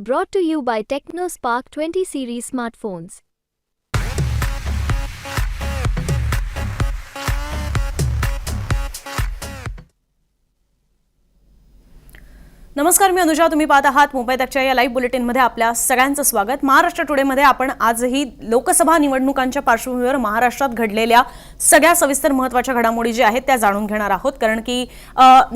Brought to you by TechnoSpark 20 series smartphones. नमस्कार मी अनुजा तुम्ही पाहत आहात मुंबई तकच्या या लाईव्ह बुलेटिनमध्ये आपल्या सगळ्यांचं स्वागत महाराष्ट्र टुडेमध्ये आपण आजही लोकसभा निवडणुकांच्या पार्श्वभूमीवर महाराष्ट्रात घडलेल्या सगळ्या सविस्तर महत्त्वाच्या घडामोडी ज्या आहेत त्या जाणून घेणार आहोत. कारण की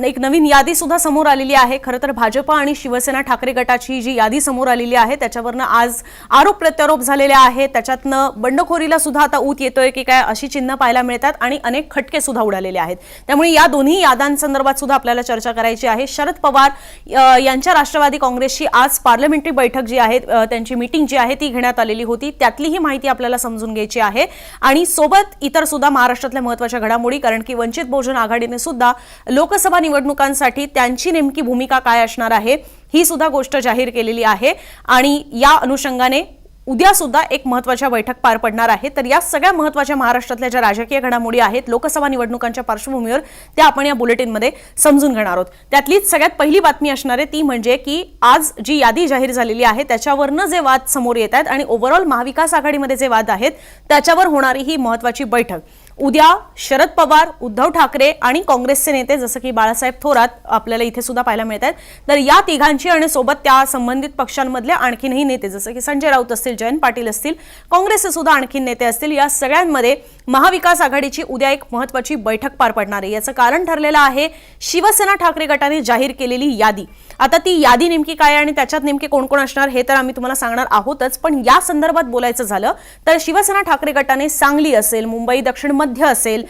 एक नवीन यादी सुद्धा समोर आलेली आहे. खरं तर भाजपा आणि शिवसेना ठाकरे गटाची जी यादी समोर आलेली आहे त्याच्यावरनं आज आरोप प्रत्यारोप झालेले आहेत. त्याच्यातनं बंडखोरीला सुद्धा आता ऊत येतोय की काय अशी चिन्ह पाहायला मिळतात आणि अनेक खटके सुद्धा उडालेले आहेत. त्यामुळे या दोन्ही यादांसंदर्भात सुद्धा आपल्याला चर्चा करायची आहे. शरद पवार यांच्या राष्ट्रवादी काँग्रेसची आज पार्लमेंटरी बैठक जी आहे त्यांची मीटिंग जी आहे ती घेण्यात आलेली होती. त्यातली ही माहिती आपल्याला समजून घ्यायची आहे. आणि सोबत इतर सुद्धा महाराष्ट्रातल्या महत्त्वाच्या घडामोडी कारण की वंचित बहुजन आघाडीने सुद्धा लोकसभा निवडणुकांसाठी त्यांची नेमकी भूमिका काय असणार आहे ही सुद्धा गोष्ट जाहीर केलेली आहे. आणि या अनुषंगाने उद्या सुद्धा एक महत्त्वाच्या बैठक पार पडणार आहे. तर या सगळ्या महत्त्वाच्या महाराष्ट्रातल्या ज्या राजकीय घडामोडी आहेत लोकसभा निवडणुकांच्या पार्श्वभूमीवर त्या आपण या बुलेटिनमध्ये समजून घेणार आहोत. त्यातलीच सगळ्यात पहिली बातमी असणार आहे ती म्हणजे की आज जी यादी जाहीर झालेली आहे त्याच्यावरनं जे वाद समोर येत आहेत आणि ओव्हरऑल महाविकास आघाडीमध्ये जे वाद आहेत त्याच्यावर होणारी ही महत्वाची बैठक. उद्या शरद पवार उद्धव ठाकरे आणि काँग्रेसचे नेते जसं की बाळासाहेब थोरात आपल्याला इथे सुद्धा पाहायला मिळत आहेत. तर या तिघांची आणि सोबत त्या संबंधित पक्षांमधले आणखीनही नेते जसं की संजय राऊत असतील जयंत पाटील असतील काँग्रेसचे सुद्धा आणखीन नेते असतील या सगळ्यांमध्ये महाविकास आघाडीची उद्या एक महत्वाची बैठक पार पडणार आहे. याचं कारण ठरलेलं आहे शिवसेना ठाकरे गटाने जाहीर केलेली यादी. आता ती यादी नेमकी काय आणि त्याच्यात नेमके कोण कोण असणार हे तर आम्ही तुम्हाला सांगणार आहोतच. पण या संदर्भात बोलायचं झालं तर शिवसेना ठाकरे गटाने सांगली असेल मुंबई दक्षिण मध्य असेल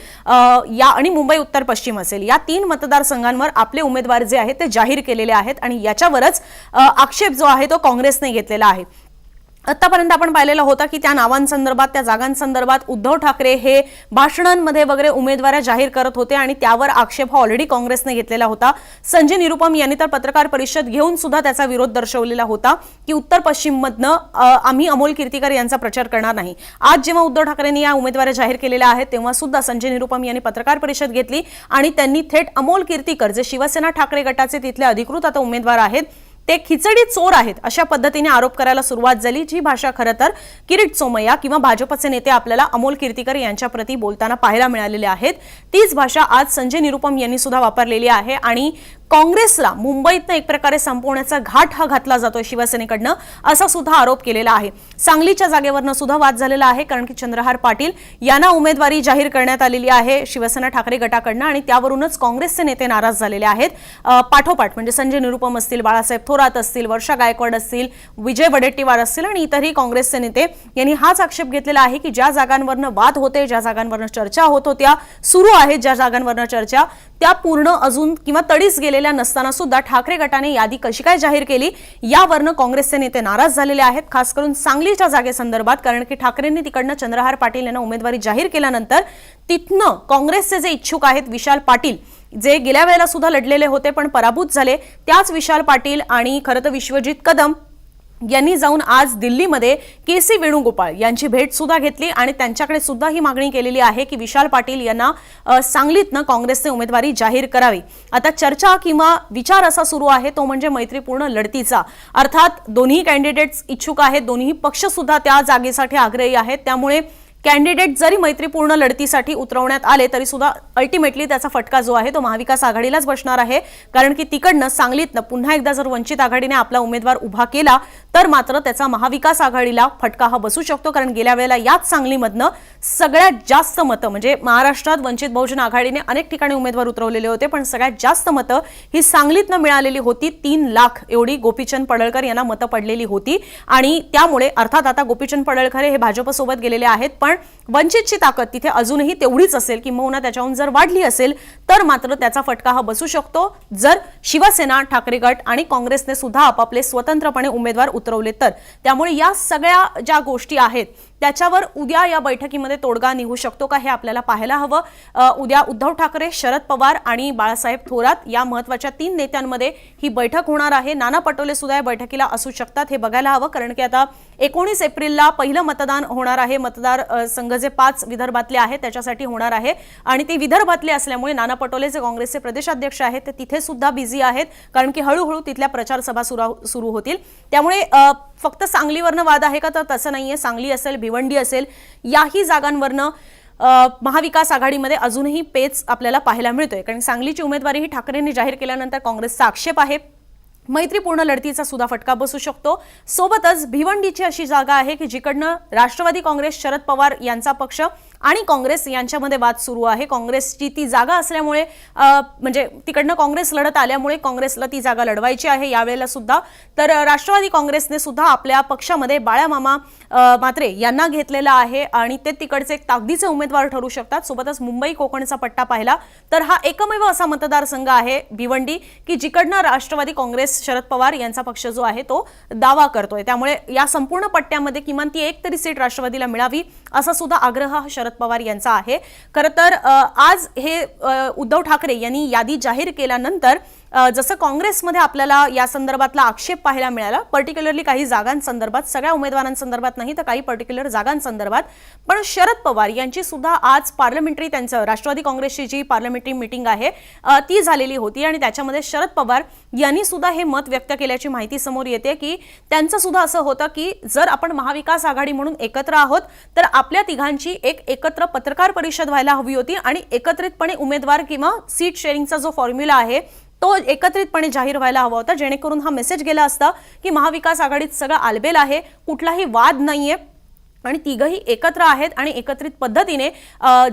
या आणि मुंबई उत्तर पश्चिम असेल या तीन मतदारसंघांवर आपले उमेदवार जे आहेत ते जाहीर केलेले आहेत आणि याच्यावरच आक्षेप जो आहे तो काँग्रेसने घेतलेला आहे. आत्तापर्यंत आपण पाहिलेला होता की त्या नावांसंदर्भात त्या जागांसंदर्भात उद्धव ठाकरे हे भाषणांमध्ये वगैरे उमेदवाऱ्या जाहीर करत होते आणि त्यावर आक्षेप हा ऑलरेडी काँग्रेसने घेतलेला होता. संजय निरुपम यांनी तर पत्रकार परिषद घेऊन सुद्धा त्याचा विरोध दर्शवलेला होता की उत्तर पश्चिममधनं आम्ही अमोल कीर्तीकर यांचा प्रचार करणार नाही. आज जेव्हा उद्धव ठाकरेंनी या उमेदवाऱ्या जाहीर केलेल्या आहेत तेव्हा सुद्धा संजय निरुपम यांनी पत्रकार परिषद घेतली आणि त्यांनी थेट अमोल कीर्तीकर जे शिवसेना ठाकरे गटाचे तिथले अधिकृत आता उमेदवार आहेत ते खिचडी चोर आहेत अशा पद्धतीने आरोप करायला सुरुवात झाली. जी भाषा खरं तर किरीट सोमय्या किंवा भाजपचे नेते आपल्याला अमोल कीर्तीकर यांच्याप्रती बोलताना पाहायला मिळालेले आहेत. तीच भाषा आज संजय निरुपम यांनी सुद्धा वापरलेली आहे आणि काँग्रेसला मुंबईतनं एक प्रकारे संपवण्याचा घाट हा घातला जातोय शिवसेनेकडनं असा सुद्धा आरोप केलेला आहे. सांगलीच्या जागेवरनं सुद्धा वाद झालेला आहे कारण की चंद्रहार पाटील यांना उमेदवारी जाहीर करण्यात आलेली आहे शिवसेना ठाकरे गटाकडनं आणि त्यावरूनच काँग्रेसचे नेते नाराज झालेले आहेत. पाठोपाठ म्हणजे संजय निरुपम असतील बाळासाहेब थोरात असतील वर्षा गायकवाड असतील विजय वडेट्टीवार असतील आणि इतरही काँग्रेसचे नेते यांनी हाच आक्षेप घेतलेला आहे की ज्या जागांवरनं वाद होते ज्या जागांवरनं चर्चा होत होत्या सुरू आहेत ज्या जागांवरनं चर्चा त्या पूर्ण अजून किंवा तडीस केलेल्या नसताना सुद्धा ठाकरे गटाने यादी कशी काय जाहीर केली यावरनं काँग्रेसचे नेते नाराज झालेले आहेत. खास करून सांगलीच्या जागेसंदर्भात कारण की ठाकरेंनी तिकडनं चंद्रहार पाटील यांना उमेदवारी जाहीर केल्यानंतर तिथनं काँग्रेसचे जे इच्छुक आहेत विशाल पाटील जे गेल्या वेळेला सुद्धा लढलेले होते पण पराभूत झाले. त्याच विशाल पाटील आणि खरं तर विश्वजित कदम यांनी जाऊन आज दिल्लीमध्ये के सी वेणुगोपाळ यांची भेट सुद्धा घेतली आणि त्यांच्याकडे सुद्धा ही मागणी केलेली आहे की विशाल पाटील यांना सांगलीतनं काँग्रेसने उमेदवारी जाहीर करावी. आता चर्चा किंवा विचार असा सुरू आहे तो म्हणजे मैत्रीपूर्ण लढतीचा. अर्थात दोन्ही कॅन्डिडेट्स इच्छुक आहेत दोन्ही पक्ष सुद्धा त्या जागेसाठी आग्रही आहेत. त्यामुळे कॅन्डिडेट जरी मैत्रीपूर्ण लढतीसाठी उतरवण्यात आले तरी सुद्धा अल्टिमेटली त्याचा फटका जो आहे तो महाविकास आघाडीलाच बसणार आहे. कारण की तिकडनं सांगलीतनं पुन्हा एकदा जर वंचित आघाडीने आपला उमेदवार उभा केला तर मात्र त्याचा महाविकास आघाडीला फटका हा बसू शकतो. कारण गेल्या वेळेला याच सांगलीमधनं सगळ्यात जास्त मतं म्हणजे महाराष्ट्रात वंचित बहुजन आघाडीने अनेक ठिकाणी उमेदवार उतरवलेले होते पण सगळ्यात जास्त मतं ही सांगलीतनं मिळालेली होती तीन लाख एवढी गोपीचंद पडळकर यांना मतं पडलेली होती. आणि त्यामुळे अर्थात आता गोपीचंद पडळकर हे भाजपसोबत गेलेले आहेत पण वंचितची ताकद तिथे अजूनही तेवढीच असेल किंबहुना त्याच्याहून जर वाढली असेल तर मात्र त्याचा फटका हा बसू शकतो. जर शिवसेना ठाकरे गट आणि काँग्रेसने सुद्धा आपापले स्वतंत्रपणे उमेदवार उतरवले तर त्यामुळे या सगळ्या ज्या गोष्टी आहेत त्याच्यावर उद्या या बैठकीमध्ये तोडगा निघू शकतो का हे आपल्याला पाहायला हवं. उद्या उद्धव ठाकरे शरद पवार आणि बाळासाहेब थोरात या महत्त्वाच्या तीन नेत्यांमध्ये ही बैठक होणार आहे. नाना पटोले सुद्धा या बैठकीला असू शकतात हे बघायला हवं कारण की आता एकोणीस एप्रिलला पहिलं मतदान होणार आहे. मतदार संघ जे पाच विदर्भातले आहेत त्याच्यासाठी होणार आहे आणि ते विदर्भातले असल्यामुळे नाना पटोले जे काँग्रेसचे प्रदेशाध्यक्ष आहेत ते तिथे सुद्धा बिझी आहेत कारण की हळूहळू तिथल्या प्रचार सभा सुरू होतील. त्यामुळे फक्त सांगलीवरनं वाद आहे का? तर तसं नाहीये. सांगली असेल भिवंडी असेल याही जागांवरनं महाविकास आघाडीमध्ये अजूनही पेच आपल्याला पाहायला मिळतोय. कारण सांगलीची उमेदवारी ही ठाकरेंनी जाहीर केल्यानंतर काँग्रेसचा आक्षेप आहे. मैत्रीपूर्ण लढतीचा सुद्धा फटका बसू शकतो. सोबतच भिवंडीची अशी जागा आहे की जिकडनं राष्ट्रवादी काँग्रेस शरद पवार यांचा पक्ष आणि काँग्रेस यांच्यामध्ये वाद सुरू आहे. काँग्रेसची ती जागा असल्यामुळे म्हणजे तिकडनं काँग्रेस लढत आल्यामुळे काँग्रेसला ती जागा लढवायची आहे यावेळेला सुद्धा. तर राष्ट्रवादी काँग्रेसने सुद्धा आपल्या पक्षामध्ये बाळामामा मात्रे यांना घेतलेला आहे आणि ते तिकडचे एक ताकदीचे उमेदवार ठरू शकतात. सोबतच मुंबई कोकणचा पट्टा पाहिला तर हा एकमेव असा मतदारसंघ आहे भिवंडी की जिकडनं राष्ट्रवादी काँग्रेस शरद पवार यांचा पक्ष जो आहे तो दावा करतोय. त्यामुळे या संपूर्ण पट्ट्यामध्ये किमान ती एक तरी सीट राष्ट्रवादीला मिळावी असा सुद्धा आग्रह हा शरद पवार यांचा आहे. खरं तर आज हे उद्धव ठाकरे यांनी यादी जाहीर केल्यानंतर जसं काँग्रेसमध्ये आपल्याला या संदर्भातला आक्षेप पाहायला मिळाला पर्टिक्युलरली काही जागांसंदर्भात सगळ्या उमेदवारांसंदर्भात नाही तर काही पर्टिक्युलर जागांसंदर्भात पण शरद पवार यांची सुद्धा आज पार्लमेंटरी त्यांचं राष्ट्रवादी काँग्रेसची जी पार्लमेंटरी मिटिंग आहे ती झालेली होती आणि त्याच्यामध्ये शरद पवार यांनी सुद्धा हे मत व्यक्त केल्याची माहिती समोर येते की त्यांचं सुद्धा असं होतं की जर आपण महाविकास आघाडी म्हणून एकत्र आहोत तर आपल्या तिघांची एक एकत्र पत्रकार परिषद व्हायला हवी होती आणि एकत्रितपणे उमेदवार किंवा सीट शेअरिंगचा जो फॉर्म्युला आहे तो एकत्रितपणे जाहीर व्हायला हवा होता. जेणेकरून हा मेसेज गेला असता की महाविकास आघाडीत सगळं आलबेल आहे कुठलाही वाद नाहीये आणि तिघही एकत्र आहेत आणि एकत्रित पद्धतीने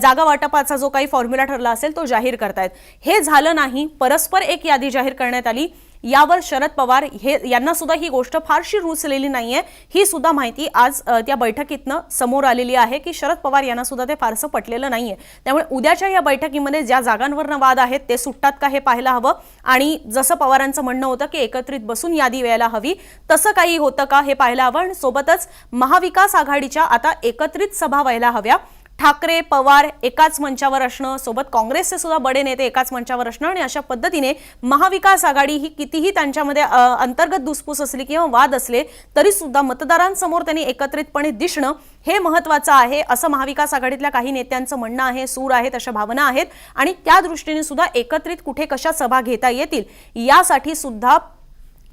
जागा वाटपाचा जो काही फॉर्म्युला ठरला असेल तो जाहीर करतायत. हे झालं नाही. परस्पर एक यादी जाहीर करण्यात आली. यावर शरद पवार हे यांना सुद्धा ही गोष्ट फारशी रुचलेली नाहीये. ही सुद्धा माहिती आज त्या बैठकीतनं समोर आलेली आहे की शरद पवार यांना सुद्धा ते फारसं पटलेलं नाहीये. त्यामुळे उद्याच्या या बैठकीमध्ये ज्या जागांवरनं वाद आहेत ते सुटतात का हे पाहायला हवं? आणि जसं पवारांचं म्हणणं होतं की एकत्रित बसून यादी व्हायला हवी तसं काही होतं का हे पाहायला हवं? आणि सोबतच महाविकास आघाडीच्या आता एकत्रित सभा व्हायला हव्या. ठाकरे पवार एकाच मंचावर असणं सोबत काँग्रेसचे सुद्धा बडे नेते एकाच मंचावर असणं आणि अशा पद्धतीने महाविकास आघाडी ही कितीही त्यांच्यामध्ये अंतर्गत दुसपूस असली किंवा वाद असले तरी सुद्धा मतदारांसमोर त्यांनी एकत्रितपणे दिसणं हे महत्वाचं आहे असं महाविकास आघाडीतल्या काही नेत्यांचं म्हणणं आहे सूर आहेत अशा भावना आहेत आणि त्या दृष्टीने सुद्धा एकत्रित कुठे कशा सभा घेता येतील यासाठी सुद्धा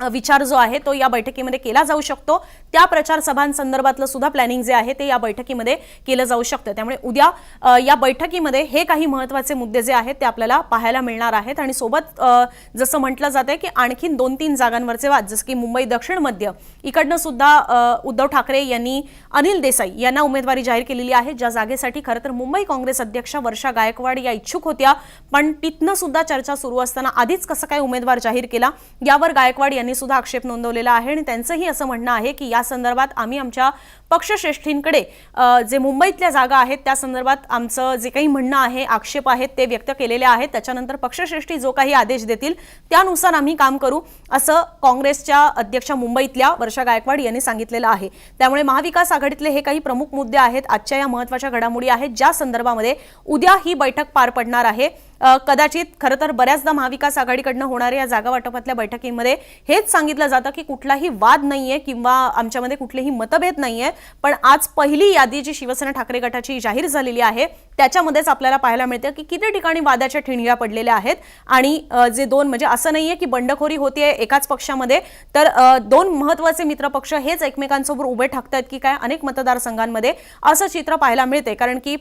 विचार जो आहे तो या बैठकीमध्ये केला जाऊ शकतो. त्या प्रचार सभांसंदर्भातलं सुद्धा प्लॅनिंग जे आहे ते या बैठकीमध्ये केलं जाऊ शकतं. त्यामुळे उद्या या बैठकीमध्ये हे काही महत्त्वाचे मुद्दे जे आहेत ते आपल्याला पाहायला मिळणार आहेत. आणि सोबत जसं म्हटलं जातंय की आणखीन दोन तीन जागांवरचे वाद जसं की मुंबई दक्षिण मध्य इकडनं सुद्धा उद्धव ठाकरे यांनी अनिल देसाई यांना उमेदवारी जाहीर केलेली आहे. ज्या जागेसाठी खरं तर मुंबई काँग्रेस अध्यक्ष वर्षा गायकवाड या इच्छुक होत्या. पण तिथनं सुद्धा चर्चा सुरू असताना आधीच कसं काय उमेदवार जाहीर केला? यावर गायकवाड यांनी सुद्धा आक्षेप नोंदवलेला आहे आणि त्यांचंही असं म्हणणं आहे की या संदर्भात आम्ही आमच्या पक्षश्रेष्ठींकडे जे मुंबईतल्या जागा आहेत त्या संदर्भात आमचं जे काही म्हणणं आहे आक्षेप आहेत ते व्यक्त केलेले आहेत. त्याच्यानंतर पक्षश्रेष्ठी जो काही आदेश देतील त्यानुसार आम्ही काम करू असं काँग्रेसच्या अध्यक्षा मुंबईतल्या वर्षा गायकवाड यांनी सांगितलेलं आहे. त्यामुळे महाविकास आघाडीतले हे काही प्रमुख मुद्दे आहेत आजच्या या महत्त्वाच्या घडामोडी आहेत ज्या संदर्भामध्ये उद्या ही बैठक पार पडणार आहे. कदाचित खरं तर बऱ्याचदा महाविकास आघाडीकडनं होणाऱ्या या जागा वाटपातल्या बैठकीमध्ये हेच सांगितलं जातं की कुठलाही वाद नाहीये किंवा आमच्यामध्ये कुठलेही मतभेद नाहीये. पण आज पहिली यादी जी शिवसेना ठाकरे गटाची जाहीर झालेली आहे त्याच्यामध्येच आपल्याला पाहायला मिळतं की किती ठिकाणी वादाच्या ठिणग्या पडलेल्या आहेत आणि जे दोन म्हणजे असं नाहीये की बंडखोरी होतीये एकाच पक्षामध्ये तर दोन महत्त्वाचे मित्रपक्ष हेच एकमेकांसमोर उभे ठाकतायत की काय अनेक मतदारसंघांमध्ये असं चित्र पाहायला मिळते कारण की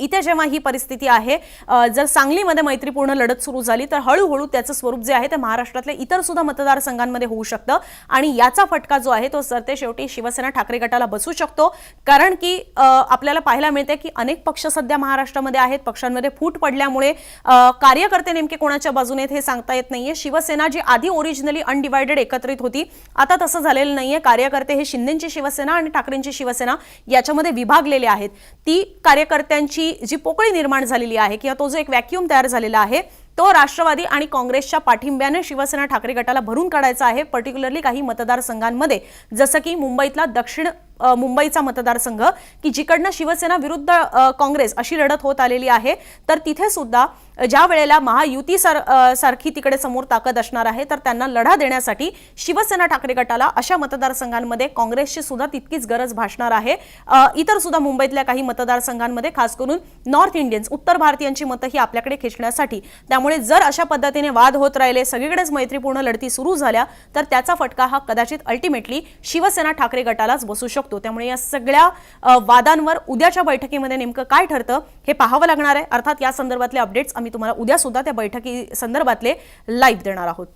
इथे जेव्हा ही परिस्थिती आहे जर सांगलीमध्ये मैत्रीपूर्ण लढत सुरू झाली तर हळूहळू त्याचं स्वरूप जे आहे ते महाराष्ट्रातल्या इतर सुद्धा मतदारसंघांमध्ये होऊ शकतं. आणि याचा फटका जो आहे तो सरते शेवटी शिवसेना ठाकरे गटाला बसू शकतो. कारण की आपल्याला पाहायला मिळते की अनेक पक्ष सध्या महाराष्ट्रामध्ये आहेत. पक्षांमध्ये फूट पडल्यामुळे कार्यकर्ते नेमके कोणाच्या बाजूने आहेत हे सांगता येत नाहीये. शिवसेना जी आधी ओरिजिनली अनडिवायडेड एकत्रित होती आता तसं झालेलं नाहीये. कार्यकर्ते हे शिंदेची शिवसेना आणि ठाकरेंची शिवसेना याच्यामध्ये विभागलेले आहेत. ती कार्यकर्त्यांची जी पोकळी निर्माण झालेली आहे किंवा तो जो एक व्हॅक्युम तयार झालेला आहे तो राष्ट्रवादी आणि काँग्रेसच्या पाठिंब्याने शिवसेना ठाकरे गटाला भरून काढायचा आहे. पर्टिक्युलरली काही मतदारसंघांमध्ये जसं की मुंबईतला दक्षिण मुंबईचा मतदारसंघ की जिकडनं शिवसेना विरुद्ध काँग्रेस अशी लढत होत आलेली आहे तर तिथे सुद्धा ज्या वेळेला महायुती सार सारखी तिकडे समोर ताकद असणार आहे तर त्यांना लढा देण्यासाठी शिवसेना ठाकरे गटाला अशा मतदारसंघांमध्ये काँग्रेसची सुद्धा तितकीच गरज भासणार आहे. इतर सुद्धा मुंबईतल्या काही मतदारसंघांमध्ये खास करून नॉर्थ इंडियन्स उत्तर भारतीयांची मतं ही आपल्याकडे खेचण्यासाठी त्यामुळे जर अशा पद्धतीने वाद होत राहिले सगळीकडेच मैत्रीपूर्ण लढती सुरू झाल्या तर त्याचा फटका हा कदाचित अल्टिमेटली शिवसेना ठाकरे गटालाच बसू शकतो. त्यामुळे या सगळ्या वादांवर उद्याच्या बैठकीमध्ये नेमकं काय ठरतं हे पाहावं लागणार आहे. अर्थात या संदर्भातले अपडेट्स आम्ही तुम्हाला उद्या सुद्धा त्या बैठकी संदर्भातले लाईव्ह देणार आहोत.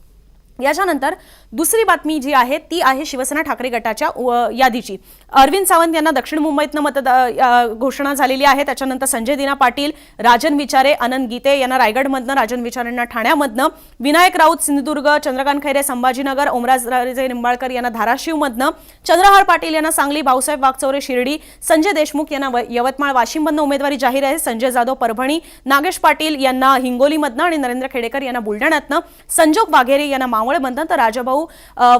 याच्यानंतर दुसरी बातमी जी आहे ती आहे शिवसेना ठाकरे गटाच्या यादीची. अरविंद सावंत यांना दक्षिण मुंबईतनं मतदा घोषणा झालेली आहे. त्याच्यानंतर संजय दिना पाटील राजन विचारे आनंद गीते यांना रायगडमधनं राजन विचारेंना ठाण्यामधनं विनायक राऊत सिंधुदुर्ग चंद्रकांत खैरे संभाजीनगर ओमराज राजे निंबाळकर यांना धाराशिवमधनं चंद्रहार पाटील यांना सांगली भाऊसाहेब वागचौरे शिर्डी संजय देशमुख यांना व- यवतमाळ वाशिममधनं उमेदवारी जाहीर आहे. संजय जाधव परभणी नागेश पाटील यांना हिंगोलीमधनं आणि नरेंद्र खेडेकर यांना बुलढाण्यातनं संजोग वाघेरे यांना बंधन तर राजाभाऊ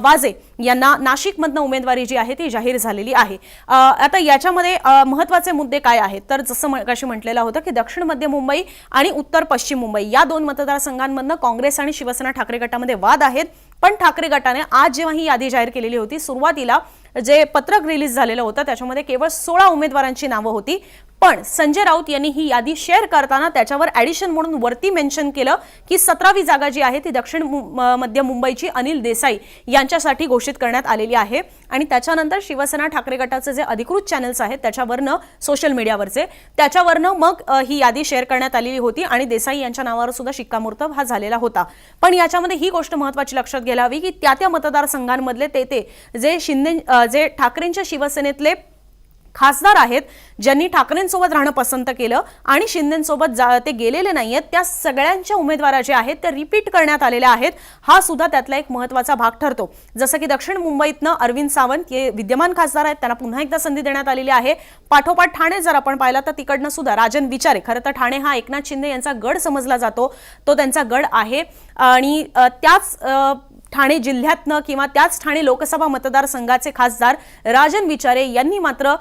वाजे यांना नाशिकमधनं उमेदवारी जी आहे ती जाहीर झालेली आहे. आता याच्यामध्ये महत्त्वाचे महत्त्वाचे मुद्दे काय आहेत? तर जसं कशी म्हटलेलं होतं की दक्षिण मध्य मुंबई आणि उत्तर पश्चिम मुंबई या दोन मतदारसंघांमधनं काँग्रेस आणि शिवसेना ठाकरे गटामध्ये वाद आहेत. पण ठाकरे गटाने आज जेव्हा ही यादी जाहीर केलेली होती सुरुवातीला जे पत्रक रिलीज झालेलं होतं त्याच्यामध्ये केवळ सोळा उमेदवारांची नावं होती. पण संजय राऊत यांनी ही यादी शेअर करताना त्याच्यावर ॲडिशन म्हणून वरती मेन्शन केलं की सतरावी जागा जी आहे ती दक्षिण मध्य मुंबईची अनिल देसाई यांच्यासाठी घोषित करण्यात आलेली आहे. आणि त्याच्यानंतर शिवसेना ठाकरे गटाचे जे अधिकृत चॅनल्स आहेत त्याच्यावरनं सोशल मीडियावरचे त्याच्यावरनं मग ही यादी शेअर करण्यात आलेली होती आणि देसाई यांच्या नावावर सुद्धा शिक्कामोर्तब हा झालेला होता. पण याच्यामध्ये ही गोष्ट महत्वाची लक्षात घ्यायला हवी की त्या त्या मतदारसंघांमधले ते ते जे शिंदे जे ठाकरेंच्या शिवसेनेतले खासदार आहेत ज्यांनी ठाकरेंसोबत राहणं पसंत केलं आणि शिंदेसोबत जा ते गेलेले नाही आहेत त्या सगळ्यांच्या उमेदवारा ज्या आहेत त्या रिपीट करण्यात आलेल्या आहेत. हा सुद्धा त्यातला एक महत्त्वाचा भाग ठरतो. जसं की दक्षिण मुंबईतनं अरविंद सावंत हे विद्यमान खासदार आहेत त्यांना पुन्हा एकदा संधी देण्यात आलेली आहे. पाठोपाठ ठाणे जर आपण पाहिला तर तिकडनं सुद्धा राजन विचारे खरं तर ठाणे हा एकनाथ शिंदे यांचा गड समजला जातो. तो त्यांचा गड आहे आणि त्याच ठाणे जिल्ह्यातनं किंवा त्याच ठाणे लोकसभा मतदारसंघाचे खासदार राजन विचारे यांनी मात्र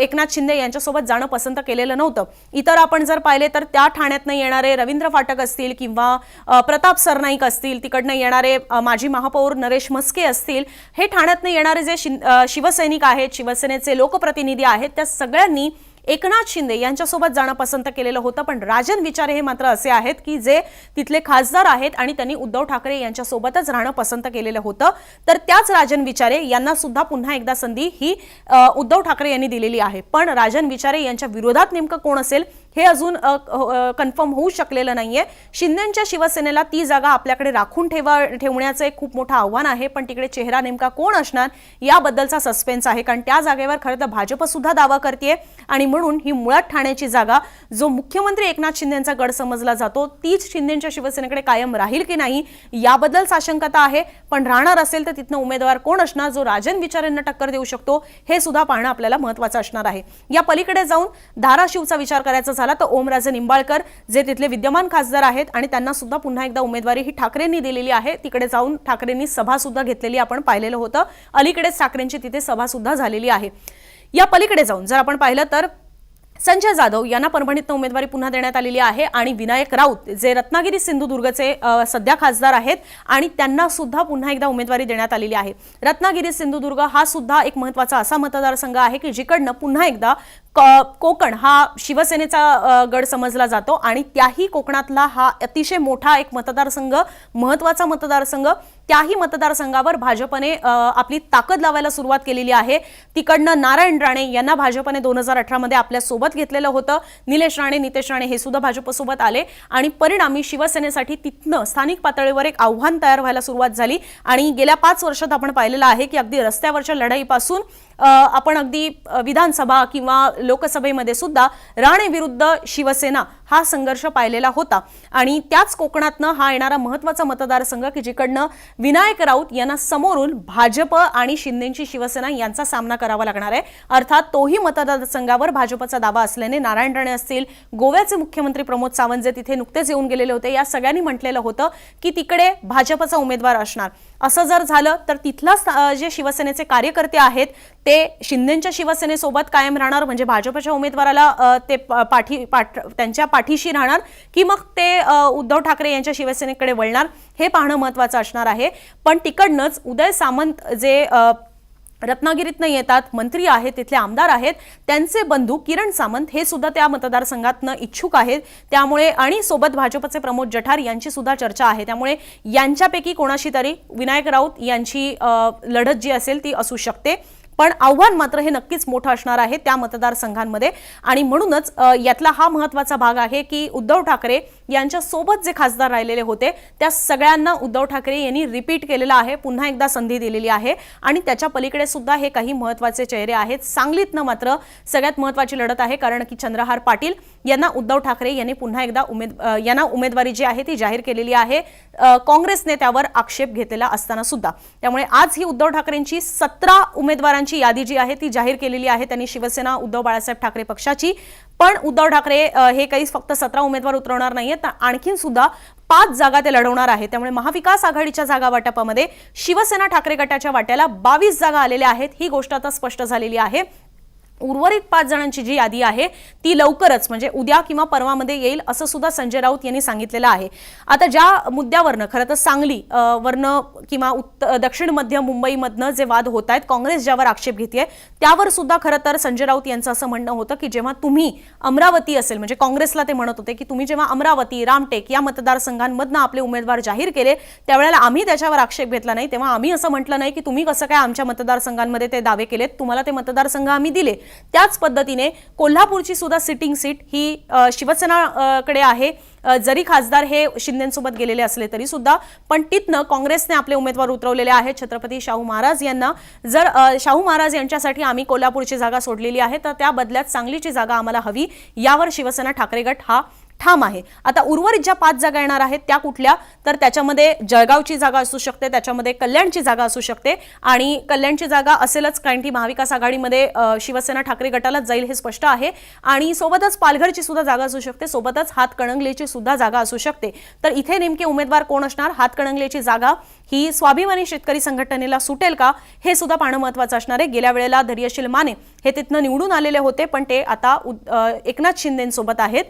एकनाथ शिंदे यांच्यासोबत जाणं पसंत केलेलं नव्हतं. इतर आपण जर पाहिले तर त्या ठाण्यातनं येणारे रवींद्र फाटक असतील किंवा प्रताप सरनाईक असतील तिकडनं येणारे माजी महापौर नरेश मस्के असतील हे ठाण्यातनं येणारे जे शिवसैनिक आहेत शिवसेनेचे लोकप्रतिनिधी आहेत त्या सगळ्यांनी एकनाथ शिंदे यांच्यासोबत जाणं पसंत केलेलं होतं पण राजन विचारे हे मात्र असे आहेत की जे तिथले खासदार आहेत आणि त्यांनी उद्धव ठाकरे यांच्यासोबतच राहणं पसंत केलेलं होतं. तर त्याच राजन विचारे यांना सुद्धा पुन्हा एकदा संधी ही उद्धव ठाकरे यांनी दिलेली आहे. पण राजन विचारे यांच्या विरोधात नेमकं कोण असेल? हे अजून हो, कन्फर्म होऊ शकलेलं नाहीये. शिंदेच्या शिवसेनेला ती जागा आपल्याकडे राखून ठेवा ठेवण्याचं एक खूप मोठं आव्हान आहे. पण तिकडे चेहरा नेमका कोण असणार? याबद्दलचा सस्पेन्स आहे. कारण त्या जागेवर खरं तर भाजप सुद्धा दावा करते आणि म्हणून ही मुळात ठाण्याची जागा जो मुख्यमंत्री एकनाथ शिंदेचा गड समजला जातो तीच शिंदेच्या शिवसेनेकडे कायम राहील की नाही याबद्दल साशंकता आहे. पण राहणार असेल तर तिथनं उमेदवार कोण असणार? जो राजन विचारांना टक्कर देऊ शकतो हे सुद्धा पाहणं आपल्याला महत्वाचं असणार आहे. या पलीकडे जाऊन धाराशिवचा विचार करायचा झाला तर ओमराजे निंबाळकर जे तिथले विद्यमान खासदार आहेत आणि त्यांना सुद्धा पुन्हा एकदा उमेदवारी ही ठाकरेंनी दिलेली आहे. तिकडे जाऊन ठाकरेंनी सभा सुद्धा घेतलेली आपण पाहिलेलं होतं. अलीकडेच ठाकरेंची तिथे सभा सुद्धा झालेली आहे. या पलीकडे जाऊन जर आपण पाहिलं तर संजय जाधव यांना परभणीतनं उमेदवारी पुन्हा देण्यात आलेली आहे आणि विनायक राऊत जे रत्नागिरी सिंधुदुर्गचे सध्या खासदार आहेत आणि त्यांना सुद्धा पुन्हा एकदा उमेदवारी देण्यात आलेली आहे. रत्नागिरी सिंधुदुर्ग हा सुद्धा एक महत्त्वाचा असा मतदारसंघ आहे की जिकडनं पुन्हा एकदा कोकण हा शिवसेनेचा गड समजला जातो आणि त्याही कोकणातला हा अतिशय मोठा एक मतदारसंघ महत्त्वाचा मतदारसंघ त्याही मतदारसंघावर भाजपने आपली ताकद लावायला सुरुवात केलेली आहे. तिकडनं नारायण राणे यांना भाजपने दोन हजार अठरामध्ये आपल्यासोबत घेतलेलं होतं. निलेश राणे नितेश राणे हे सुद्धा भाजपसोबत आले आणि परिणामी शिवसेनेसाठी तिथनं स्थानिक पातळीवर एक आव्हान तयार व्हायला सुरुवात झाली. आणि गेल्या पाच वर्षात आपण पाहिलेलं आहे की अगदी रस्त्यावरच्या लढाईपासून आपण अगदी विधानसभा किंवा लोकसभेमध्ये सुद्धा राणे विरुद्ध शिवसेना हा संघर्ष पाहिलेला होता. आणि त्याच कोकणातनं हा येणारा महत्त्वाचा मतदारसंघ की जिकडनं विनायक राऊत यांना समोरून भाजप आणि शिंदेची शिवसेना यांचा सामना करावा लागणार आहे. अर्थात तोही मतदारसंघावर भाजपचा दावा असल्याने नारायण राणे असतील गोव्याचे मुख्यमंत्री प्रमोद सावंत जे तिथे नुकतेच येऊन गेलेले होते या सगळ्यांनी म्हटलेलं होतं की तिकडे भाजपचा उमेदवार असणार. असं जर झालं तर तिथलाच जे शिवसेनेचे कार्यकर्ते आहेत ते शिंदेच्या शिवसेनेसोबत कायम राहणार म्हणजे भाजपच्या उमेदवाराला ते प- पाठी पाठ त्यांच्या पाठीशी राहणार की मग ते उद्धव ठाकरे यांच्या शिवसेनेकडे वळणार हे पाहणं महत्वाचं असणार आहे. पण तिकडनंच उदय सामंत जे अं, रत्नागिरीतनं येतात मंत्री आहेत तिथले आमदार आहेत त्यांचे बंधू किरण सामंत हे सुद्धा त्या मतदारसंघातनं इच्छुक आहेत. त्यामुळे आणि सोबत भाजपचे प्रमोद जठार यांची सुद्धा चर्चा आहे. त्यामुळे यांच्यापैकी कोणाशी तरी विनायक राऊत यांची लढत जी असेल ती असू शकते. पण आव्हान मात्र हे नक्कीच मोठं असणार आहे त्या मतदारसंघांमध्ये. आणि म्हणूनच यातला हा महत्त्वाचा भाग आहे की उद्धव ठाकरे यांच्या सोबत जे खासदार राहिलेले होते त्या सगळ्यांना उद्धव ठाकरे यांनी रिपीट केलेलं आहे पुन्हा एकदा संधी दिलेली आहे. आणि त्याच्या पलीकडे सुद्धा हे काही महत्त्वाचे चेहरे आहेत. सांगलीतनं मात्र सगळ्यात महत्वाची लढत आहे कारण की चंद्रहार पाटील यांना उद्धव ठाकरे यांनी पुन्हा एकदा उमेद यांना उमेदवारी जी आहे ती जाहीर केलेली आहे. काँग्रेसने त्यावर आक्षेप घेतलेला असताना सुद्धा. त्यामुळे आज ही उद्धव ठाकरेंची सतरा उमेदवारांची यादी जी आहे ती जाहीर केलेली आहे त्यांनी शिवसेना उद्धव बाळासाहेब ठाकरे पक्षाची. पण उद्धव ठाकरे हे काही फक्त सतरा उमेदवार उतरवणार नाहीयेत. तर आणखीन सुद्धा पाच जागा ते लढवणार आहेत. त्यामुळे महाविकास आघाडीच्या जागा वाटपामध्ये शिवसेना ठाकरे गटाच्या वाट्याला बावीस जागा आलेल्या आहेत. ही गोष्ट आता स्पष्ट झालेली आहे. उर्वरित पाच जणांची जी यादी आहे ती लवकरच म्हणजे उद्या किंवा परवामध्ये येईल असं सुद्धा संजय राऊत यांनी सांगितलेलं आहे. आता ज्या मुद्द्यावरनं खरं तर सांगली वरनं किंवा उत्तर दक्षिण मध्य मुंबईमधनं जे वाद होत आहेत काँग्रेस ज्यावर आक्षेप घेते त्यावर सुद्धा खरं तर संजय राऊत यांचं असं म्हणणं होतं की जेव्हा तुम्ही अमरावती असेल म्हणजे काँग्रेसला ते म्हणत होते की तुम्ही जेव्हा अमरावती रामटेक या मतदारसंघांमधनं आपले उमेदवार जाहीर केले त्यावेळेला आम्ही त्याच्यावर आक्षेप घेतला नाही तेव्हा आम्ही असं म्हटलं नाही की तुम्ही कसं काय आमच्या मतदारसंघांमध्ये ते दावे केलेत तुम्हाला ते मतदारसंघ आम्ही दिले. त्याच पद्धतीने कोल्हापूरची सुद्धा सिटिंग सीट ही शिवसेनाकडे आहे. जरी खासदार हे शिंदेसोबत गेलेले असले तरी सुद्धा पण तिथनं काँग्रेसने आपले उमेदवार उतरवलेले आहेत छत्रपती शाहू महाराज यांना जर शाहू महाराज यांच्यासाठी आम्ही कोल्हापूरची जागा सोडलेली आहे तर त्या बदल्यात सांगलीची जागा आम्हाला हवी. यावर शिवसेना ठाकरे गट हा ठाम आहे. आता उर्वरित ज्या पाच जागा येणार आहेत त्या कुठल्या? तर त्याच्यामध्ये जळगावची जागा असू शकते त्याच्यामध्ये कल्याणची जागा असू शकते आणि कल्याणची जागा असेलच कारण की महाविकास आघाडीमध्ये शिवसेना ठाकरे गटालाच जाईल हे स्पष्ट आहे. आणि सोबतच पालघरची सुद्धा जागा असू शकते सोबतच हातकणंगलेची सुद्धा जागा असू शकते. तर इथे नेमके उमेदवार कोण असणार? हातकणंगलेची जागा ही स्वाभिमानी शेतकरी संघटनेला सुटेल का? हे सुद्धा पाहणं महत्वाचं असणार आहे. गेल्या वेळेला धैर्यशील माने हे तिथनं निवडून आलेले होते पण ते आता उद- एकनाथ शिंदेसोबत आहेत.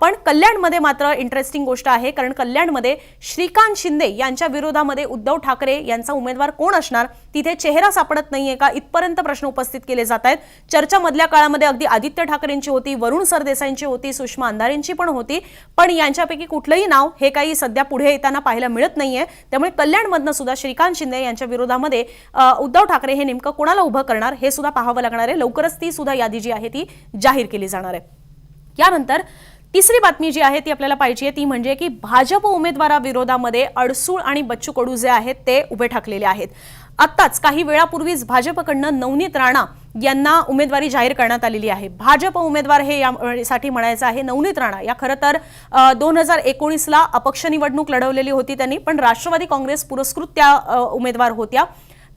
पण पण कल्याणमध्ये मात्र इंटरेस्टिंग गोष्ट आहे कारण कल्याणमध्ये श्रीकांत शिंदे यांच्या विरोधामध्ये उद्धव ठाकरे यांचा उमेदवार कोण असणार तिथे चेहरा सापडत नाहीये का इथपर्यंत प्रश्न उपस्थित केले जात आहेत. चर्चा मधल्या काळामध्ये अगदी आदित्य ठाकरेंची होती वरुण सरदेसाईंची होती सुषमा अंधारेंची पण होती पण यांच्यापैकी कुठलंही नाव हे काही सध्या पुढे येताना पाहायला मिळत नाहीये. त्यामुळे कल्याणमधनं सुद्धा श्रीकांत शिंदे यांच्या विरोधामध्ये उद्धव ठाकरे हे नेमकं कोणाला उभं करणार हे सुद्धा पाहावं लागणार आहे. लवकरच ती सुद्धा यादी जी आहे ती जाहीर केली जाणार आहे. यानंतर तिसरी बातमी जी आहे ती आपल्याला पाहिजे ती म्हणजे की भाजप उमेदवाराविरोधामध्ये अडसूळ आणि बच्चू कडू जे आहेत ते उभे ठाकलेले आहेत. आत्ताच काही वेळापूर्वीच भाजपकडनं नवनीत राणा यांना उमेदवारी जाहीर करण्यात आलेली आहे. भाजप उमेदवार हे यासाठी म्हणायचं आहे नवनीत राणा. या खरं तर दोन हजार एकोणीसला अपक्ष निवडणूक लढवलेली होती त्यांनी पण राष्ट्रवादी काँग्रेस पुरस्कृत त्या उमेदवार होत्या.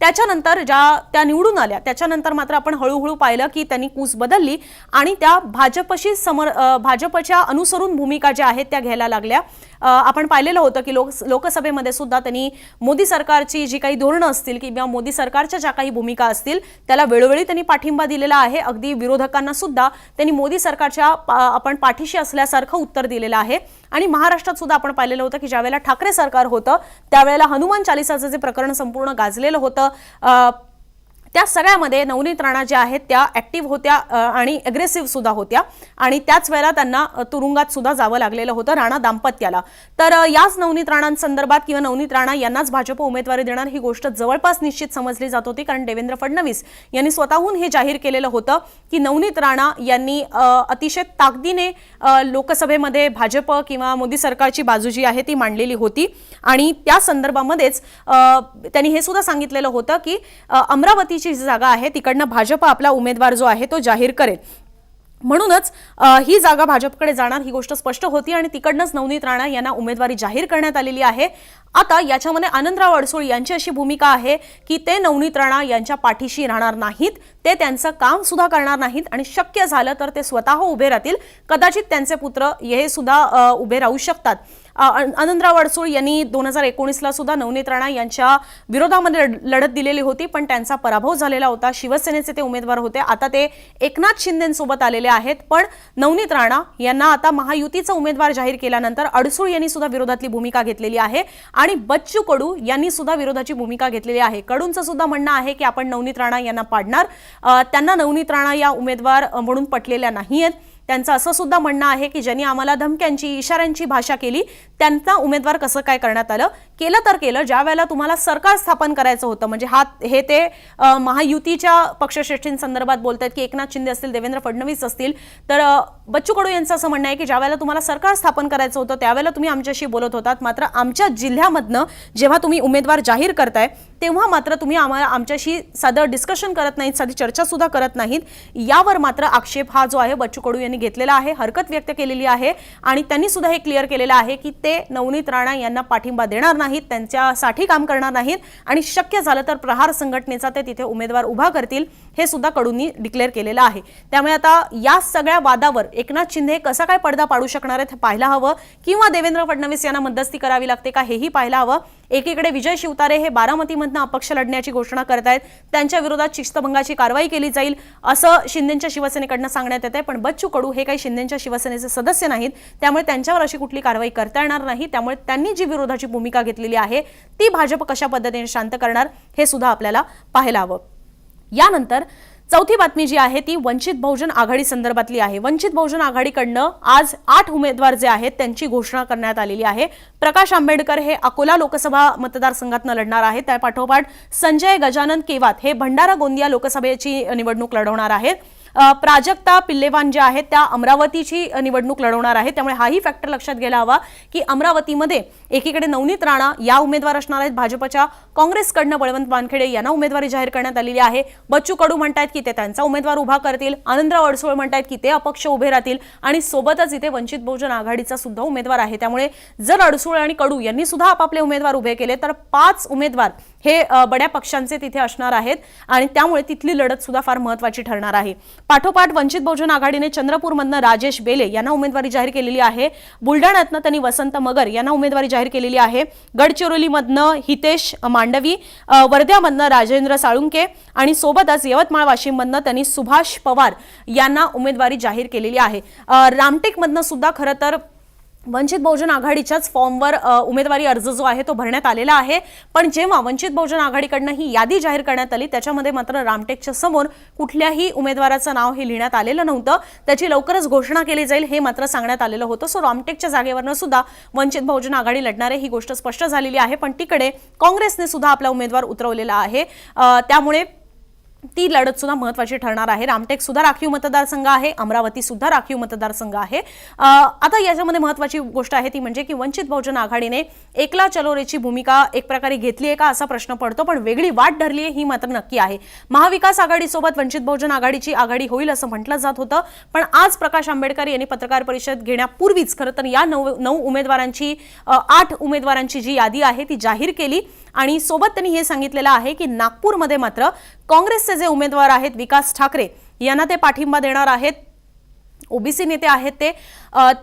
त्याच्यानंतर ज्या त्या निवडून आल्या त्याच्यानंतर मात्र आपण हळूहळू पाहिलं की त्यांनी कूस बदलली आणि त्या भाजपशी समर भाजपच्या अनुसरून भूमिका ज्या आहेत त्या घ्यायला लागल्या. आपण पाहिलेलं होतं की लोक लोकसभेमध्ये सुद्धा त्यांनी मोदी सरकारची जी काही धोरणं असतील किंवा मोदी सरकारच्या ज्या काही भूमिका असतील त्याला वेळोवेळी त्यांनी पाठिंबा दिलेला आहे. अगदी विरोधकांना सुद्धा त्यांनी मोदी सरकारच्या पा- आपण पाठीशी असल्यासारखं उत्तर दिलेलं आहे. आणि महाराष्ट्रात सुद्धा आपण पाहिलेलं होतं की ज्यावेळेला ठाकरे सरकार होतं त्यावेळेला हनुमान चालिसाचं जे प्रकरण संपूर्ण गाजलेलं होतं त्या सगळ्यामध्ये नवनीत राणा ज्या आहेत त्या ॲक्टिव्ह होत्या आणि अग्रेसिव्ह सुद्धा होत्या. आणि त्याच वेळेला त्यांना तुरुंगात सुद्धा जावं लागलेलं होतं राणा दाम्पत्याला. तर याच नवनीत राणांसंदर्भात किंवा नवनीत राणा यांनाच भाजप उमेदवारी देणार ही गोष्ट जवळपास निश्चित समजली जात होती कारण देवेंद्र फडणवीस यांनी स्वतःहून हे जाहीर केलेलं होतं की नवनीत राणा यांनी अतिशय ताकदीने लोकसभेमध्ये भाजप किंवा मोदी सरकारची बाजू जी आहे ती मांडलेली होती. आणि त्या संदर्भामध्येच त्यांनी हे सुद्धा सांगितलेलं होतं की अमरावतीची जी जागा आहे तिकडनं भाजप आपला उमेदवार जो आहे तो जाहीर करेल. म्हणूनच ही जागा भाजपकडे जाणार ही गोष्ट स्पष्ट होती आणि तिकडनंच नवनीत राणा यांना उमेदवारी जाहीर करण्यात आलेली आहे. आता याच्यामध्ये आनंदराव अडसूळ यांची अशी भूमिका आहे की ते नवनीत राणा यांच्या पाठीशी राहणार नाहीत ते त्यांचं काम सुद्धा करणार नाहीत आणि शक्य झालं तर ते स्वतः उभे राहतील. कदाचित त्यांचे पुत्र हे सुद्धा उभे राहू शकतात. आनंदराव अडसूळ यांनी दोन हजार एकोणीसला सुद्धा नवनीत राणा यांच्या विरोधामध्ये लढ- लढत दिलेली होती पण त्यांचा पराभव झालेला होता. शिवसेनेचे ते उमेदवार होते. आता ते एकनाथ शिंदेसोबत आलेले आहेत पण नवनीत राणा यांना आता महायुतीचा उमेदवार जाहीर केल्यानंतर अडसूळ यांनी सुद्धा विरोधातली भूमिका घेतलेली आहे आणि बच्चू कडू यांनी सुद्धा विरोधाची भूमिका घेतलेली आहे. कडूंचं सुद्धा म्हणणं आहे की आपण नवनीत राणा यांना पाडणार. त्यांना नवनीत राणा या उमेदवार म्हणून पटलेल्या नाही आहेत त्यांचं असं सुद्धा म्हणणं आहे की ज्यांनी आम्हाला धमक्यांची इशाऱ्यांची भाषा केली त्यांचा उमेदवार कसं काय करण्यात आलं? केलं तर केलं. ज्या वेळेला तुम्हाला सरकार स्थापन करायचं होतं म्हणजे हा हे ते महायुतीच्या पक्षश्रेष्ठींसंदर्भात बोलत आहेत की एकनाथ शिंदे असतील देवेंद्र फडणवीस असतील तर बच्चू कडू यांचं असं म्हणणं आहे की ज्या वेळेला तुम्हाला सरकार स्थापन करायचं होतं त्यावेळेला तुम्ही आमच्याशी बोलत होतात. मात्र आमच्या जिल्ह्यामधनं जेव्हा तुम्ही उमेदवार जाहीर करताय तेव्हा मात्र तुम्ही आम्हाला आमच्याशी साधं डिस्कशन करत नाहीत साधी चर्चासुद्धा करत नाहीत. यावर मात्र आक्षेप हा जो आहे बच्चू कडू यांनी घेतलेला आहे हरकत व्यक्त केलेली आहे आणि त्यांनी सुद्धा हे क्लिअर केलेलं आहे की ते नवनीत राणा यांना पाठिंबा देणार नाहीत त्यांच्यासाठी काम करणार नाहीत आणि शक्य झालं तर प्रहार संघटनेचा ते तिथे उमेदवार उभा करतील हे सुद्धा कडूंनी डिक्लेअर केलेलं आहे. त्यामुळे आता या सगळ्या वादावर एकनाथ शिंदे कसा काय पडदा पाडू शकणार आहेत हे पाहायला हवं किंवा देवेंद्र फडणवीस यांना मध्यस्थी करावी लागते का हेही पाहायला हवं. एकीकडे विजय शिवतारे हे बारामतीमधनं अपक्ष लढण्याची घोषणा करत आहेत त्यांच्या विरोधात शिस्तभंगाची कारवाई केली जाईल असं शिंदेच्या शिवसेनेकडनं सांगण्यात येत आहे पण बच्चू कडू हे काही शिंदेच्या शिवसेनेचे सदस्य नाहीत. त्यामुळे त्यांच्यावर अशी कुठली कारवाई करता येणार नाही. त्यामुळे त्यांनी जी विरोधाची भूमिका घेतलेली आहे ती भाजप कशा पद्धतीने शांत करणार हे सुद्धा आपल्याला पाहायला हवं. यानंतर चौथी बातमी जी आहे ती वंचित बहुजन आघाडी संदर्भातली आहे. वंचित बहुजन आघाडीकडनं आज आठ उमेदवार जे आहेत त्यांची घोषणा करण्यात आलेली आहे. प्रकाश आंबेडकर हे अकोला लोकसभा मतदारसंघातनं लढणार आहेत. त्या पाठोपाठ संजय गजानन केवात हे भंडारा गोंदिया लोकसभेची निवडणूक लढवणार आहेत. प्राजक्ता पिल्लेवान ज्या आहेत त्या अमरावतीची निवडणूक लढवणार आहे त्यामुळे हाही फॅक्टर लक्षात घ्यायला हवा की अमरावतीमध्ये एकीकडे नवनीत राणा या उमेदवार असणार आहेत. भाजपच्या काँग्रेसकडनं बळवंत वानखेडे यांना उमेदवारी जाहीर करण्यात आलेली आहे. बच्चू कडू म्हणतायत की ते त्यांचा उमेदवार उभा करतील. आनंदराव अडसोळ म्हणतायत की ते अपक्ष उभे राहतील. आणि सोबतच इथे वंचित बहुजन आघाडीचा सुद्धा उमेदवार आहे. त्यामुळे जर अडसूळ आणि कडू यांनी सुद्धा आपापले उमेदवार उभे केले तर पाच उमेदवार हे बड्या पक्षांचे तिथे असणार आहेत आणि त्यामुळे तिथली लढत सुद्धा फार महत्वाची ठरणार आहे. पाठोपाठ वंचित बहुजन आघाडीने चंद्रपूरमधनं राजेश बेले यांना उमेदवारी जाहीर केलेली आहे. बुलढाण्यातनं त्यांनी वसंत मगर यांना उमेदवारी जाहीर केलेली आहे. गडचिरोलीमधनं हितेश मांडवी वर्ध्यामधनं राजेंद्र साळुंके आणि सोबतच यवतमाळ वाशिममधनं त्यांनी सुभाष पवार यांना उमेदवारी जाहीर केलेली आहे. रामटेकमधनं सुद्धा खरं तर वंचित बहुजन आघाडीच्याच फॉर्मवर उमेदवारी अर्ज जो आहे तो भरण्यात आलेला आहे. पण जेव्हा वंचित बहुजन आघाडीकडनं ही यादी जाहीर करण्यात आली त्याच्यामध्ये मात्र रामटेकच्या समोर कुठल्याही उमेदवाराचं नाव हे लिहिण्यात आलेलं नव्हतं. त्याची लवकरच घोषणा केली जाईल हे मात्र सांगण्यात आलेलं होतं. सो रामटेकच्या जागेवरनं सुद्धा वंचित बहुजन आघाडी लढणारे ही गोष्ट स्पष्ट झालेली आहे. पण तिकडे काँग्रेसने सुद्धा आपला उमेदवार उतरवलेला आहे. त्यामुळे ती लढत सुद्धा महत्वाची ठरणार आहे. रामटेक सुद्धा राखीव मतदारसंघ आहे. अमरावती सुद्धा राखीव मतदारसंघ आहे. आता याच्यामध्ये महत्वाची गोष्ट आहे ती म्हणजे की वंचित बहुजन आघाडीने एकला चलोरेची भूमिका एक प्रकारे घेतली आहे का असा प्रश्न पडतो. पण वेगळी वाट धरली आहे ही मात्र नक्की आहे. महाविकास आघाडीसोबत वंचित बहुजन आघाडीची आघाडी होईल असं म्हटलं जात होतं. पण आज प्रकाश आंबेडकर यांनी पत्रकार परिषद घेण्यापूर्वीच खरं तर या नऊ नऊ उमेदवारांची आठ उमेदवारांची जी यादी आहे ती जाहीर केली. आणि सोबत त्यांनी हे सांगितलेलं आहे की नागपूरमध्ये मात्र काँग्रेसचे जे उमेदवार आहेत विकास ठाकरे यांना ते पाठिंबा देणार आहेत. ओबीसी नेते आहेत ते.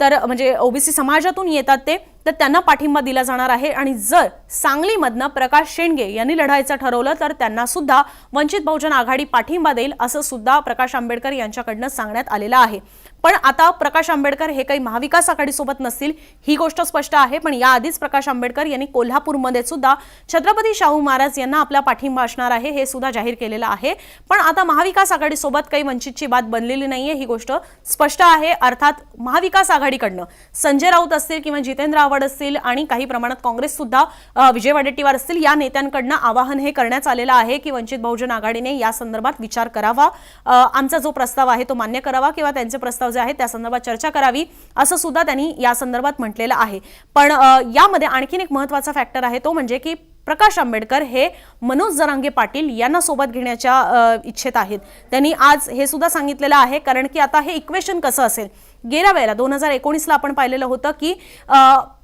तर म्हणजे ओबीसी समाजातून येतात ते. तर त्यांना पाठिंबा दिला जाणार आहे. आणि जर सांगलीमधनं प्रकाश शेंडगे यांनी लढायचं ठरवलं तर त्यांना सुद्धा वंचित बहुजन आघाडी पाठिंबा देईल असं सुद्धा प्रकाश आंबेडकर यांच्याकडनं सांगण्यात आलेलं आहे. पण आता प्रकाश आंबेडकर हे काही महाविकास आघाडीसोबत नसतील ही गोष्ट स्पष्ट आहे. पण याआधीच प्रकाश आंबेडकर यांनी कोल्हापूरमध्ये सुद्धा छत्रपती शाहू महाराज यांना आपला पाठिंबा असणार आहे हे सुद्धा जाहीर केलेलं आहे. पण आता महाविकास आघाडीसोबत काही वंचितची बात बनलेली नाहीये ही गोष्ट स्पष्ट आहे. अर्थात महाविकास आघाडीकडनं संजय राऊत असतील किंवा जितेंद्र आव्हाड असतील आणि काही प्रमाणात काँग्रेस सुद्धा विजय वडेट्टीवार असतील या नेत्यांकडनं आवाहन हे करण्यात आलेलं आहे की वंचित बहुजन आघाडीने या संदर्भात विचार करावा. आमचा जो प्रस्ताव आहे तो मान्य करावा किंवा त्यांचे प्रस्ताव जे आहेत त्या संदर्भात चर्चा करावी असं सुद्धा त्यांनी या संदर्भात म्हटलेलं आहे. पण यामध्ये आणखीन एक महत्त्वाचा फॅक्टर आहे तो म्हणजे की प्रकाश आंबेडकर हे मनोज जरांगे पाटील यांना सोबत घेण्याच्या इच्छेत आहेत. त्यांनी आज हे सुद्धा सांगितलेलं आहे कारण की आता हे इक्वेशन कसं असेल? गेल्या वेळेला दोन हजार एकोणीसला आपण पाहिलेलं होतं की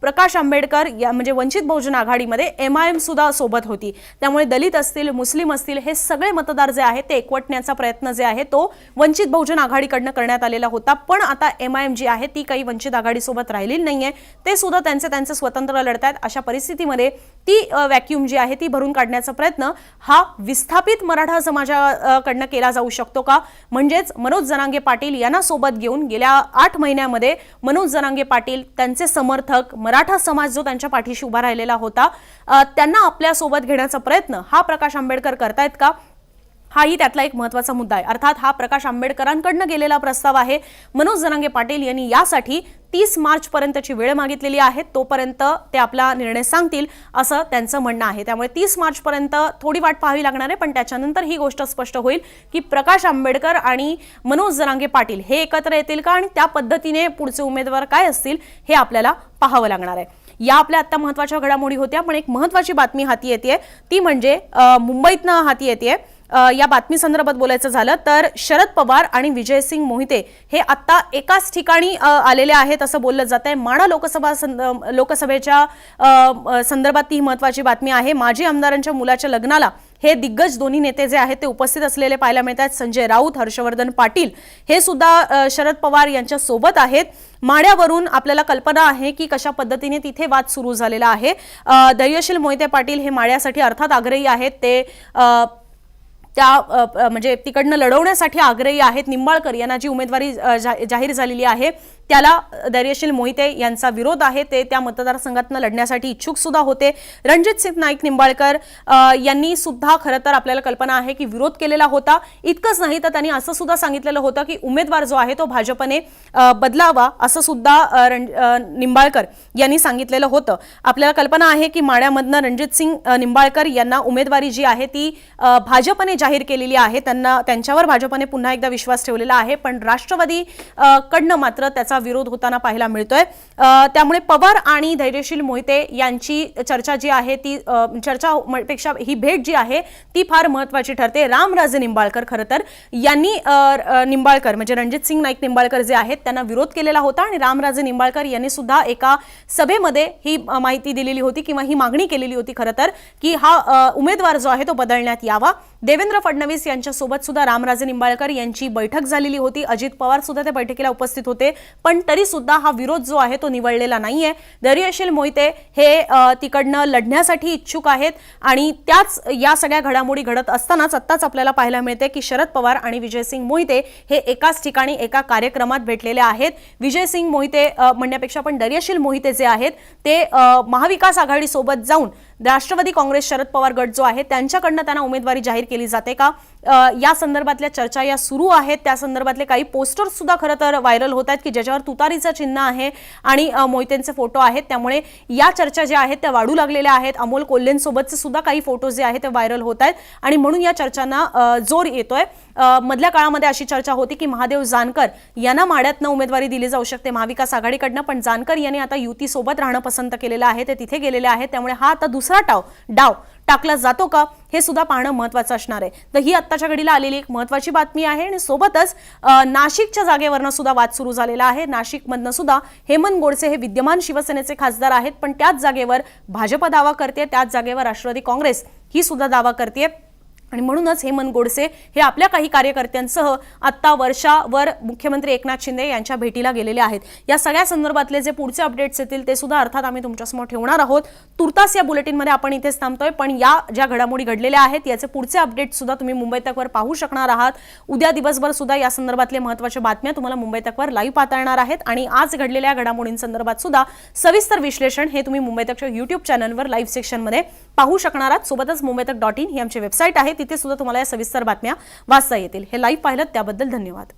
प्रकाश आंबेडकर या म्हणजे वंचित बहुजन आघाडीमध्ये एम आय एम सुद्धा सोबत होती. त्यामुळे दलित असतील मुस्लिम असतील हे सगळे मतदार जे आहेत ते एकवटण्याचा प्रयत्न जे आहे तो वंचित बहुजन आघाडीकडनं करण्यात आलेला होता. पण आता एम आय एम जी आहे ती काही वंचित आघाडीसोबत राहिलेली नाहीये. ते सुद्धा त्यांचे त्यांचे स्वतंत्र लढत आहेत अशा परिस्थितीमध्ये ती व्हॅक्युम जी आहे ती भरून काढण्याचा प्रयत्न हा विस्थापित मराठा समाजाकडनं केला जाऊ शकतो का? म्हणजेच मनोज जनांगे पाटील यांना सोबत घेऊन गेल्या आठ महिन्यामध्ये मनोज जनांगे पाटील त्यांचे समर्थक मराठा समाज जो त्यांच्या पाठीशी उभा राहिलेला होता त्यांना आपल्यासोबत घेण्याचा प्रयत्न हा प्रकाश आंबेडकर करतायत का? हाही त्यातला एक महत्त्वाचा मुद्दा आहे. अर्थात हा प्रकाश आंबेडकरांकडनं गेलेला प्रस्ताव आहे. मनोज जनांगे पाटील यांनी यासाठी तीस मार्च पर्यंतची वेळ मागितलेली आहे. तोपर्यंत ते आपला निर्णय सांगतील असं त्यांचं म्हणणं आहे. त्यामुळे तीस मार्च पर्यंत थोडी वाट पाहावी लागणार आहे पण त्याच्यानंतर ही गोष्ट स्पष्ट होईल की प्रकाश आंबेडकर आणि मनोज जरांगे पाटील हे एकत्र येतील का आणि त्या पद्धतीने पुढचे उमेदवार काय असतील हे आपल्याला पाहावं लागणार आहे. या आपल्या आत्ता महत्त्वाच्या घडामोडी होत्या पण एक महत्वाची बातमी हाती येते ती म्हणजे मुंबईतनं हाती येते या बातमी संदर्भात बोलायचं झालं तर शरद पवार आणि विजयसिंग मोहिते हे आत्ता एकाच ठिकाणी आलेले आहेत असं बोललं जात आहे माणा लोकसभा लोकसभेच्या संदर्भात ती महत्वाची बातमी आहे. माजी आमदारांच्या मुलाच्या लग्नाला हे दिग्गज दोन्ही नेते जे आहेत ते उपस्थित असलेले पाहायला मिळतात संजय राऊत हर्षवर्धन पाटील हे सुद्धा शरद पवार यांच्या सोबत आहेत. माड्यावरून आपल्याला कल्पना आहे की कशा पद्धतीने तिथे वाद सुरू झालेला आहे. धैर्यशील मोहिते पाटील हे माड्यासाठी अर्थात आग्रही आहेत. ते त्या म्हणजे तिकडनं लढवण्यासाठी आग्रही आहेत. निंबाळकर यांना जी उमेदवारी जा- जाहीर झालेली आहे त्याला धैर्यशील मोहिते यांचा विरोध आहे. ते त्या मतदारसंघातनं लढण्यासाठी इच्छुक सुद्धा होते. रणजित सिंग नाईक निंबाळकर यांनी सुद्धा खरं तर आपल्याला कल्पना आहे की विरोध केलेला होता. इतकंच नाही तर त्यांनी असं सुद्धा सांगितलेलं होतं की उमेदवार जो आहे तो भाजपने बदलावा असं सुद्धा रण- निंबाळकर यांनी सांगितलेलं होतं. आपल्याला कल्पना आहे की माड्यामधनं रणजित सिंग निंबाळकर यांना उमेदवारी जी आहे ती भाजपने जाहीर केलेली आहे. त्यांना त्यांच्यावर भाजपने पुन्हा एकदा विश्वास ठेवलेला आहे. पण राष्ट्रवादी कडनं मात्र त्याचा विरोध होताना पाहायला मिळतोय. त्यामुळे पवार आणि धैर्यशील मोहिते यांची चर्चा जी आहे ती चर्चा पेक्षा ही भेट जी आहे ती फार महत्वाची ठरते. रामराजे निंबाळकर खरं तर यांनी निंबाळकर म्हणजे रणजित सिंग नाईक निंबाळकर जे आहेत त्यांना विरोध केलेला होता आणि रामराजे निंबाळकर यांनी सुद्धा एका सभेमध्ये ही माहिती दिलेली होती किंवा ही मागणी केलेली होती खरं तर की हा उमेदवार जो आहे तो बदलण्यात यावा. देवेंद्र फडणवीस यांच्यासोबत सुद्धा रामराजे निंबाळकर यांची बैठक झालेली होती. अजित पवार सुद्धा त्या बैठकीला उपस्थित होते. पण तरी सुद्धा हा विरोध जो आहे तो निवडलेला नाहीये. दर्यशील मोहिते हे तिकडनं लढण्यासाठी इच्छुक आहेत आणि त्याच या सगळ्या घडामोडी घडत असतानाच आत्ताच आपल्याला पाहायला मिळते की शरद पवार आणि विजयसिंग मोहिते हे एकाच ठिकाणी एका कार्यक्रमात भेटलेले आहेत. विजयसिंग मोहिते म्हणण्यापेक्षा पण दर्यशील मोहिते जे आहेत ते महाविकास आघाडीसोबत जाऊन राष्ट्रवादी काँग्रेस शरद पवार गट जो आहे त्यांच्याकडनं त्यांना उमेदवारी जाहीर केली जाते का? या संदर्भातल्या चर्चा या सुरू आहेत. त्या संदर्भातले काही पोस्टर्स सुद्धा खरं तर व्हायरल होत आहेत की ज्याच्यावर तुतारीचं चिन्ह आहे आणि मोहितेंचे फोटो आहेत. त्यामुळे या चर्चा ज्या आहेत त्या वाढू लागलेल्या आहेत. अमोल कोल्हेंसोबतचे सुद्धा काही फोटो जे आहेत ते व्हायरल होत आहेत. आणि म्हणून या चर्चांना जोर येतोय. मधल्या काळामध्ये अशी चर्चा होती की महादेव जानकर यांना माड्यातनं उमेदवारी दिली जाऊ शकते महाविकास आघाडीकडनं पण जानकर यांनी आता युतीसोबत राहणं पसंत केलेलं आहे ते तिथे गेलेले आहेत. त्यामुळे हा आता दुसरा टाव डाव टाकला जातो का? हे सुद्धा पाहणं महत्वाचं असणार आहे. तर ही आत्ताच्या घडीला आलेली एक महत्वाची बातमी आहे आणि सोबतच नाशिकच्या जागेवरनं सुद्धा वाद सुरू झालेला आहे. नाशिकमधनं सुद्धा हेमंत गोडसे हे विद्यमान शिवसेनेचे खासदार आहेत पण त्याच जागेवर भाजप दावा करते त्याच जागेवर राष्ट्रवादी काँग्रेस ही सुद्धा दावा करते. आणि म्हणूनच हेमंत गोडसे हे आपल्या काही कार्यकर्त्यांसह आत्ता वर्षावर मुख्यमंत्री एकनाथ शिंदे यांच्या भेटीला गेलेले आहेत. या सगळ्या संदर्भातले जे पुढचे अपडेट्स येतील ते सुद्धा अर्थात आम्ही तुमच्यासमोर ठेवणार आहोत. तुर्तास या बुलेटिनमध्ये आपण इथेच थांबतोय पण या ज्या घडामोडी घडलेल्या आहेत याचे पुढचे अपडेट सुद्धा तुम्ही मुंबई तकवर पाहू शकणार आहात. उद्या दिवसभर सुद्धा या संदर्भातले महत्त्वाच्या बातम्या तुम्हाला मुंबई तकवर लाईव्ह पाहता येणार आहेत आणि आज घडलेल्या घडामोडींसंदर्भात सुद्धा सविस्तर विश्लेषण हे तुम्ही मुंबई तकच्या युट्यूब चॅनलवर लाईव्ह सेक्शनमध्ये पाहू शकणार आहात. सोबतच मुंबई तक डॉट इन ही आमची वेबसाईट आहे. तिथे सुद्धा तुम्हाला या सविस्तर बातम्या वाचता येतील. हे लाईव्ह पाहिलं त्याबद्दल धन्यवाद.